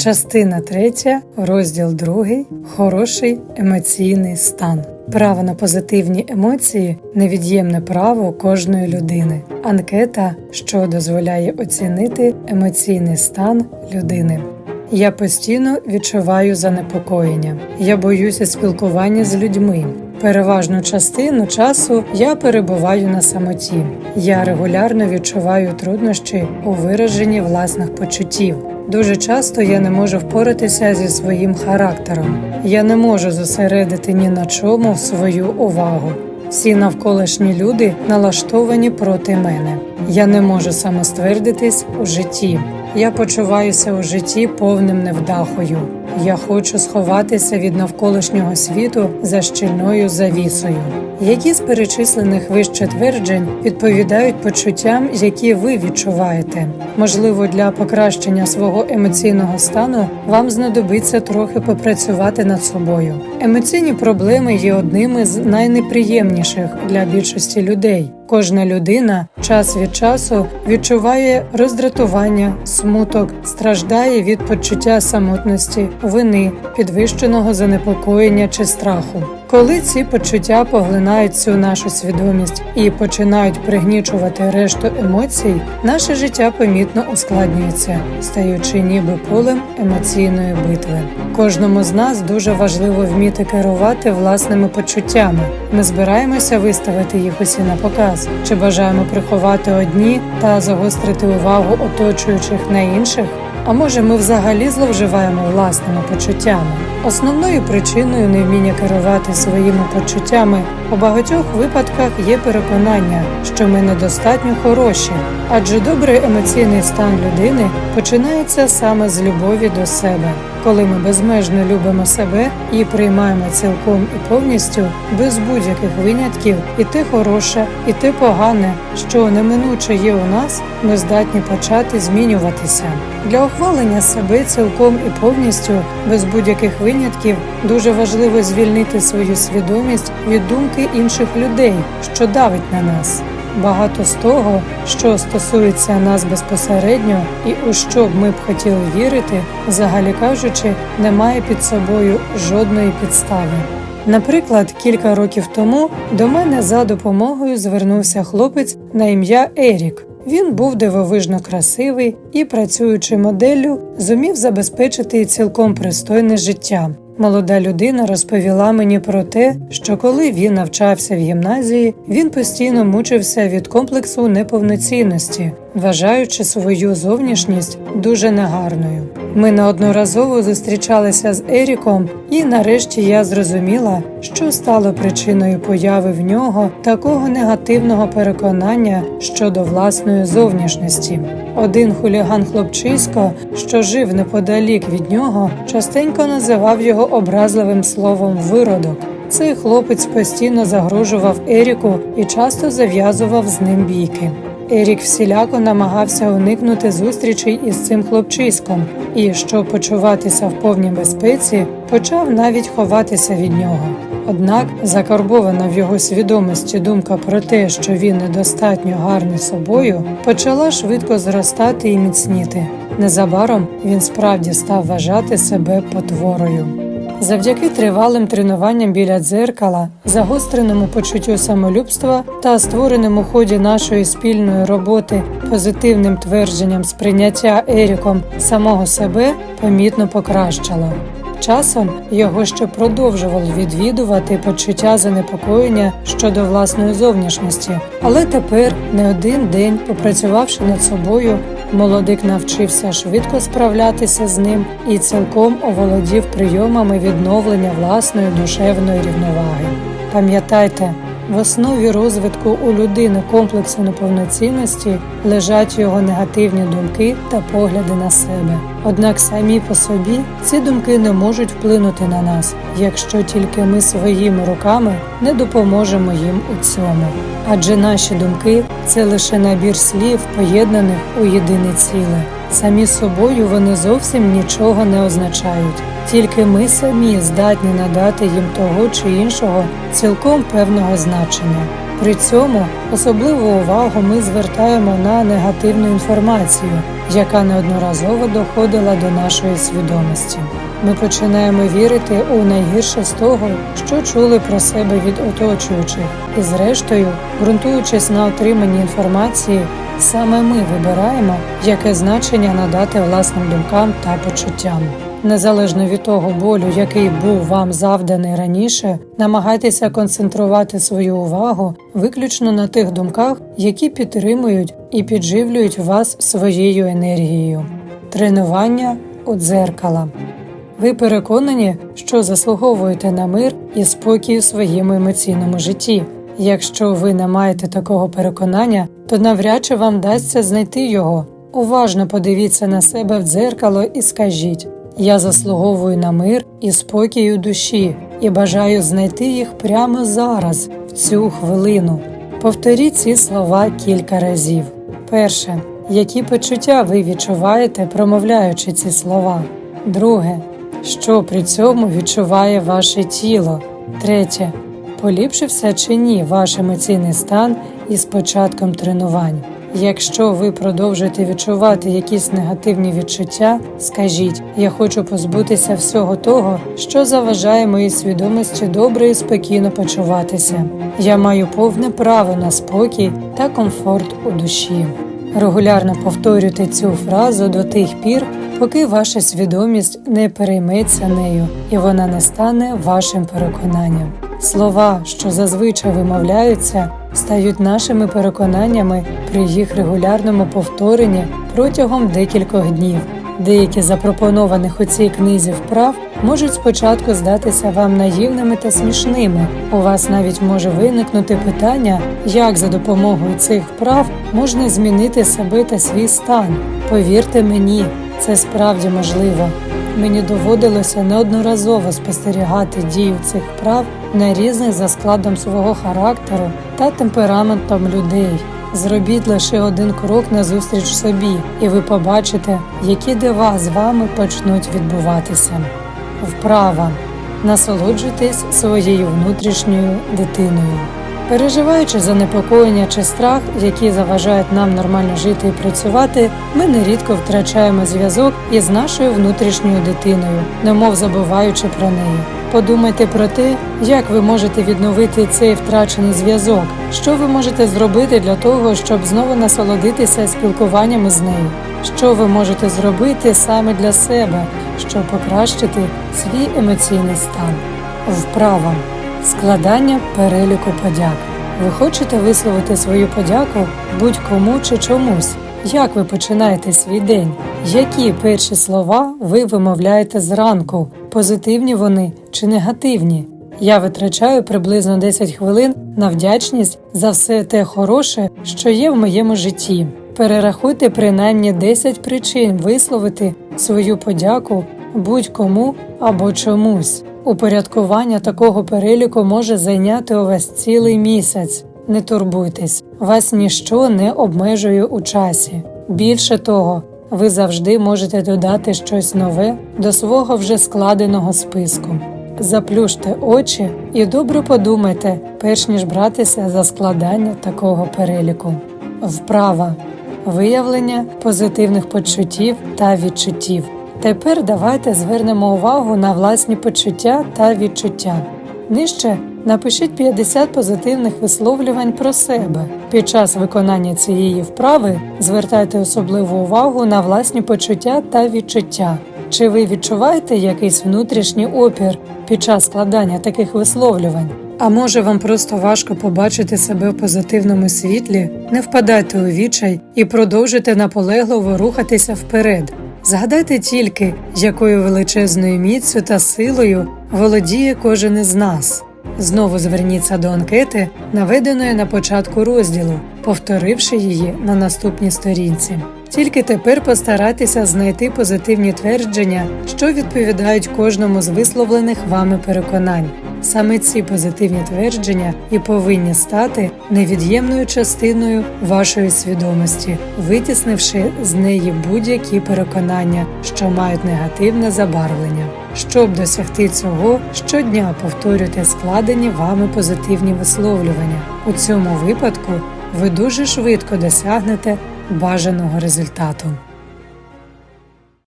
Частина 3, розділ 2. Хороший емоційний стан. Право на позитивні емоції невід'ємне право кожної людини. Анкета, що дозволяє оцінити емоційний стан людини. Я постійно відчуваю занепокоєння. Я боюся спілкування з людьми. Переважну частину часу я перебуваю на самоті. Я регулярно відчуваю труднощі у вираженні власних почуттів. Дуже часто я не можу впоратися зі своїм характером. Я не можу зосередити ні на чому свою увагу. Всі навколишні люди налаштовані проти мене. Я не можу самоствердитись у житті. Я почуваюся у житті повним невдахою. Я хочу сховатися від навколишнього світу за щільною завісою. Які з перечислених вище тверджень відповідають почуттям, які ви відчуваєте? Можливо, для покращення свого емоційного стану вам знадобиться трохи попрацювати над собою. Емоційні проблеми є одними з найнеприємніших для більшості людей. Кожна людина час від часу відчуває роздратування, смуток, страждає від почуття самотності, вини, підвищеного занепокоєння чи страху. Коли ці почуття поглинають всю нашу свідомість і починають пригнічувати решту емоцій, наше життя помітно ускладнюється, стаючи ніби полем емоційної битви. Кожному з нас дуже важливо вміти керувати власними почуттями. Ми збираємося виставити їх усі на показ, чи бажаємо приховати одні та загострити увагу оточуючих на інших. А може, ми взагалі зловживаємо власними почуттями? Основною причиною невміння керувати своїми почуттями у багатьох випадках є переконання, що ми недостатньо хороші, адже добрий емоційний стан людини починається саме з любові до себе. Коли ми безмежно любимо себе і приймаємо цілком і повністю, без будь-яких винятків, і те хороше, і те погане, що неминуче є у нас, ми здатні почати змінюватися. Для ухвалення себе цілком і повністю, без будь-яких винятків, дуже важливо звільнити свою свідомість від думки інших людей, що давить на нас. Багато з того, що стосується нас безпосередньо, і у що б ми б хотіли вірити, взагалі кажучи, немає під собою жодної підстави. Наприклад, кілька років тому до мене за допомогою звернувся хлопець на ім'я Ерік. Він був дивовижно красивий і, працюючи моделлю, зумів забезпечити цілком пристойне життя. Молода людина розповіла мені про те, що коли він навчався в гімназії, він постійно мучився від комплексу неповноцінності, вважаючи свою зовнішність дуже негарною. Ми неодноразово зустрічалися з Еріком, і нарешті я зрозуміла, що стало причиною появи в нього такого негативного переконання щодо власної зовнішності. Один хуліган хлопчисько, що жив неподалік від нього, частенько називав його образливим словом виродок. Цей хлопець постійно загрожував Еріку і часто зав'язував з ним бійки. Ерік всіляко намагався уникнути зустрічей із цим хлопчиськом, і, щоб почуватися в повній безпеці, почав навіть ховатися від нього. Однак закарбована в його свідомості думка про те, що він недостатньо гарний собою, почала швидко зростати і міцніти. Незабаром він справді став вважати себе потворою. Завдяки тривалим тренуванням біля дзеркала, загостреному почуттю самолюбства та створеним у ході нашої спільної роботи позитивним твердженням сприйняття Еріком самого себе помітно покращало. Часом його ще продовжувало відвідувати почуття занепокоєння щодо власної зовнішності, але тепер не один день, попрацювавши над собою, молодик навчився швидко справлятися з ним і цілком оволодів прийомами відновлення власної душевної рівноваги. Пам'ятайте, в основі розвитку у людини комплексу неповноцінності лежать його негативні думки та погляди на себе. Однак самі по собі ці думки не можуть вплинути на нас, якщо тільки ми своїми руками не допоможемо їм у цьому. Адже наші думки це лише набір слів, поєднаних у єдине ціле. Самі собою вони зовсім нічого не означають. Тільки ми самі здатні надати їм того чи іншого цілком певного значення. При цьому особливу увагу ми звертаємо на негативну інформацію, яка неодноразово доходила до нашої свідомості. Ми починаємо вірити у найгірше з того, що чули про себе від оточуючих, і, зрештою, ґрунтуючись на отриманні інформації, саме ми вибираємо, яке значення надати власним думкам та почуттям. Незалежно від того болю, який був вам завданий раніше, намагайтеся концентрувати свою увагу виключно на тих думках, які підтримують і підживлюють вас своєю енергією. Тренування у дзеркала. Ви переконані, що заслуговуєте на мир і спокій у своєму емоційному житті. Якщо ви не маєте такого переконання, то навряд чи вам вдасться знайти його. Уважно подивіться на себе в дзеркало і скажіть: я заслуговую на мир і спокій у душі і бажаю знайти їх прямо зараз, в цю хвилину. Повторіть ці слова кілька разів. Перше, які почуття ви відчуваєте, промовляючи ці слова. Друге, що при цьому відчуває ваше тіло. Третє. Поліпшився чи ні ваш емоційний стан із початком тренувань. Якщо ви продовжуєте відчувати якісь негативні відчуття, скажіть: я хочу позбутися всього того, що заважає моїй свідомості добре і спокійно почуватися. Я маю повне право на спокій та комфорт у душі. Регулярно повторюйте цю фразу до тих пір, поки ваша свідомість не перейметься нею і вона не стане вашим переконанням. Слова, що зазвичай вимовляються, стають нашими переконаннями при їх регулярному повторенні протягом декількох днів. Деякі запропонованих у цій книзі вправ можуть спочатку здатися вам наївними та смішними. У вас навіть може виникнути питання, як за допомогою цих вправ можна змінити себе та свій стан. Повірте мені, це справді можливо. Мені доводилося неодноразово спостерігати дію цих вправ на різних за складом свого характеру та темпераментом людей. Зробіть лише один крок назустріч собі, і ви побачите, які дива з вами почнуть відбуватися. Вправа. Насолоджуйтесь своєю внутрішньою дитиною. Переживаючи занепокоєння чи страх, які заважають нам нормально жити і працювати, ми нерідко втрачаємо зв'язок із нашою внутрішньою дитиною, немов забуваючи про неї. Подумайте про те, як ви можете відновити цей втрачений зв'язок, що ви можете зробити для того, щоб знову насолодитися спілкуванням із нею, що ви можете зробити саме для себе, щоб покращити свій емоційний стан. Вправа складання переліку подяк. Ви хочете висловити свою подяку будь-кому чи чомусь. Як ви починаєте свій день? Які перші слова ви вимовляєте зранку? Позитивні вони чи негативні? Я витрачаю приблизно 10 хвилин на вдячність за все те хороше, що є в моєму житті. Перерахуйте принаймні 10 причин висловити свою подяку будь-кому або чомусь. Упорядкування такого переліку може зайняти у вас цілий місяць. Не турбуйтесь, вас ніщо не обмежує у часі. Більше того, ви завжди можете додати щось нове до свого вже складеного списку. Заплющте очі і добре подумайте, перш ніж братися за складання такого переліку. Вправа виявлення позитивних почуттів та відчуттів. Тепер давайте звернемо увагу на власні почуття та відчуття. Нижче напишіть 50 позитивних висловлювань про себе. Під час виконання цієї вправи звертайте особливу увагу на власні почуття та відчуття. Чи ви відчуваєте якийсь внутрішній опір під час складання таких висловлювань? А може вам просто важко побачити себе в позитивному світлі? Не впадайте у відчай і продовжуйте наполегливо рухатися вперед. Згадайте тільки, якою величезною міцю та силою володіє кожен із нас. Знову зверніться до анкети, наведеної на початку розділу, повторивши її на наступній сторінці. Тільки тепер постарайтеся знайти позитивні твердження, що відповідають кожному з висловлених вами переконань. Саме ці позитивні твердження і повинні стати невід'ємною частиною вашої свідомості, витіснивши з неї будь-які переконання, що мають негативне забарвлення. Щоб досягти цього, щодня повторюйте складені вами позитивні висловлювання. У цьому випадку ви дуже швидко досягнете бажаного результату.